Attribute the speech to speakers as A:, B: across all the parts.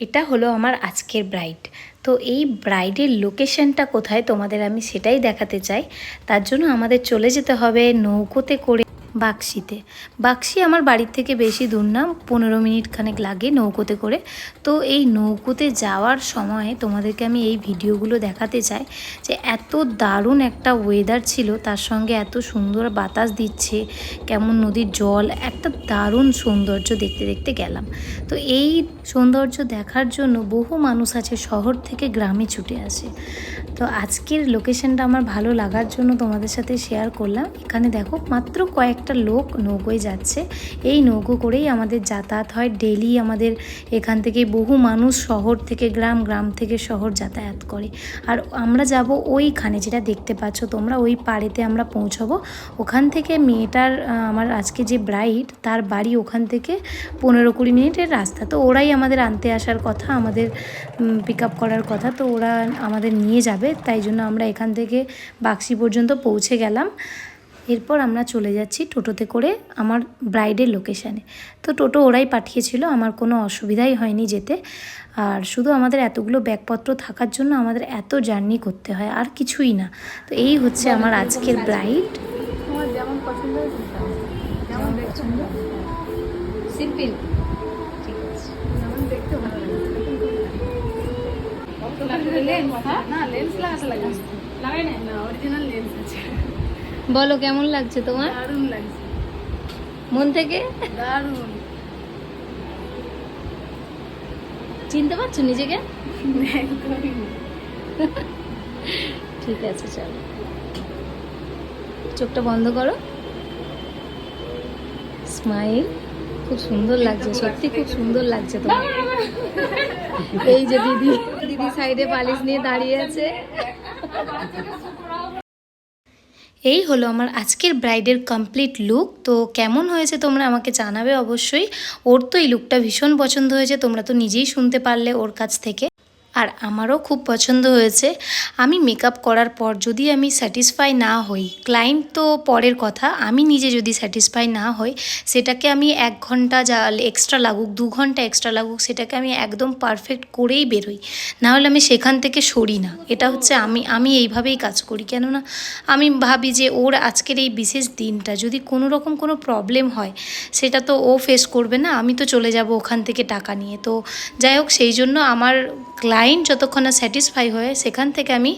A: এটা হলো আমার আজকের ব্রাইড তো এই ব্রাইডের লোকেশনটা কোথায় তোমাদের আমি সেটাই দেখাতে চাই। তার জন্য আমাদের চলে যেতে হবে নৌকোতে করে বাক্সিতে। বাক্সি আমার বাড়ির থেকে বেশি দূর না, পনেরো মিনিট খানেক লাগে নৌকোতে করে। তো এই নৌকোতে যাওয়ার সময় তোমাদেরকে আমি এই ভিডিওগুলো দেখাতে চাই যে এত দারুণ একটা ওয়েদার ছিল, তার সঙ্গে এত সুন্দর বাতাস দিচ্ছে, কেমন নদীর জল, একটা দারুণ সৌন্দর্য দেখতে দেখতে গেলাম। তো এই সৌন্দর্য দেখার জন্য বহু মানুষ আছে, শহর থেকে গ্রামে ছুটে আসে। তো আজকের লোকেশনটা আমার ভালো লাগার জন্য তোমাদের সাথে শেয়ার করলাম। এখানে দেখো মাত্র কয়েকটা লোক নৌকোয় যাচ্ছে। এই নৌকো করেই আমাদের যাতায়াত হয়। ডেলি আমাদের এখান থেকে বহু মানুষ শহর থেকে গ্রাম গ্রাম থেকে শহর যাতায়াত করে। আর আমরা যাব ওইখানে যেটা দেখতে পাচ্ছ, তোমরা ওই পাড়েতে আমরা পৌঁছবো। ওখান থেকে মেয়েটার আমার আজকে যে ব্রাইড তার বাড়ি ওখান থেকে পনেরো কুড়ি মিনিটের রাস্তা। তো ওরাই আমাদের আনতে আসার কথা, আমাদের পিক আপ করার কথা। তো ওরা আমাদের নিয়ে যাবে। তাই জন্য আমরা এখান থেকে বাক্সি পর্যন্ত পৌঁছে গেলাম। এরপর আমরা চলে যাচ্ছি টোটোতে করে আমার ব্রাইডের লোকেশানে তো টোটো ওরাই পাঠিয়েছিল আমার কোনো অসুবিধাই হয়নি যেতে। আর শুধু আমাদের এতগুলো ব্যাগপত্র থাকার জন্য আমাদের এত জার্নি করতে হয় আর কিছুই না। তো এই হচ্ছে আমার আজকের ব্রাইড
B: যেমন পছন্দ
A: সিম্পল। ঠিক আছে।
B: যেমন দেখতে ভালো লাগে। লেন্স না লেন্স লাগাতে লাগে। লাগাই না না অরিজিনাল লেন্স আছে।
A: বলো কেমন লাগছে তোমার?
B: দারুণ লাগছে।
A: মন থেকে?
B: দারুণ।
A: চিনতে পারছ নিজেকে? ঠিক আছে চলো। চোখটা বন্ধ করো। স্মাইল খুব সুন্দর লাগছে সত্যি খুব সুন্দর লাগছে তোমার। এই যে দিদি দিদি সাইডে পালিশ নিয়ে দাঁড়িয়ে আছে। এই হলো আমার আজকের ব্রাইডের কমপ্লিট লুক। তো কেমন হয়েছে তোমরা আমাকে জানাবে অবশ্যই। ওর তো এই লুকটা ভীষণ পছন্দ হয়েছে, তোমরা তো নিজেই শুনতে পারলে ওর কাছ থেকে। আর আমারও খুব পছন্দ হয়েছে। আমি মেকআপ করার পর যদি আমি স্যাটিসফাই না হই ক্লায়েন্ট তো পরের কথা, আমি নিজে যদি স্যাটিসফাই না হই, সেটাকে আমি এক ঘণ্টা যা এক্সট্রা লাগুক, দু ঘণ্টা এক্সট্রা লাগুক, সেটাকে আমি একদম পারফেক্ট করেই বেরোই। নাহলে আমি সেখান থেকে সরি না। এটা হচ্ছে আমি আমি এইভাবেই কাজ করি। কেননা আমি ভাবি যে ওর আজকের এই বিশেষ দিনটা যদি কোনো রকম কোনো প্রবলেম হয়, সেটা তো ও ফেস করবে না, আমি তো চলে যাব ওখান থেকে টাকা নিয়ে। তো যাই হোক, সেই জন্য আমার ক্লায়েন্ট যতক্ষণ না স্যাটিসফাই হয়, সেখান থেকে আমি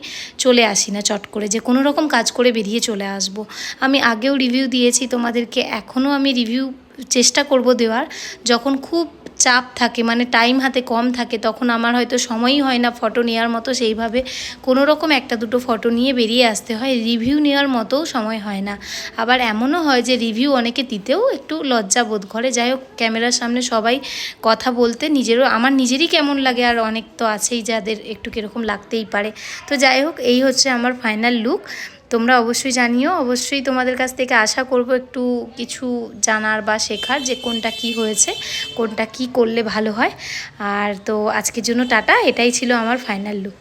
A: চলে আসি না চট করে, যে কোনো রকম কাজ করে বেরিয়ে চলে আসব। আমি আগেও রিভিউ দিয়েছি, তোমাদেরকে এখনও আমি রিভিউ চেষ্টা করব দেওয়ার। যখন খুব চাপ থাকে মানে টাইম হাতে কম থাকে, তখন আমার হয়তো সময়ই হয় না ফটো নেওয়ার মতো। সেইভাবে কোনো রকম একটা দুটো ফটো নিয়ে বেরিয়ে আসতে হয়। রিভিউ নেওয়ার মতোও সময় হয় না। আবার এমনও হয় যে রিভিউ অনেকে দিতেও একটু লজ্জা বোধ করে। যাই হোক, ক্যামেরার সামনে সবাই কথা বলতে নিজেরও, আমার নিজেরই কেমন লাগে আর অনেক তো আছেই যাদের একটু কীরকম লাগতেই পারে। তো যাই হোক, এই হচ্ছে আমার ফাইনাল লুক তোমরা অবশ্যই জানিও। অবশ্যই তোমাদের কাছ থেকে আশা করব একটু কিছু জানার বা শেখার যে কোনটা কি হয়েছে, কোনটা কি করলে ভালো হয়। আর তো আজকের জন্য টাটা, এটাই ছিল আমার ফাইনাল লুক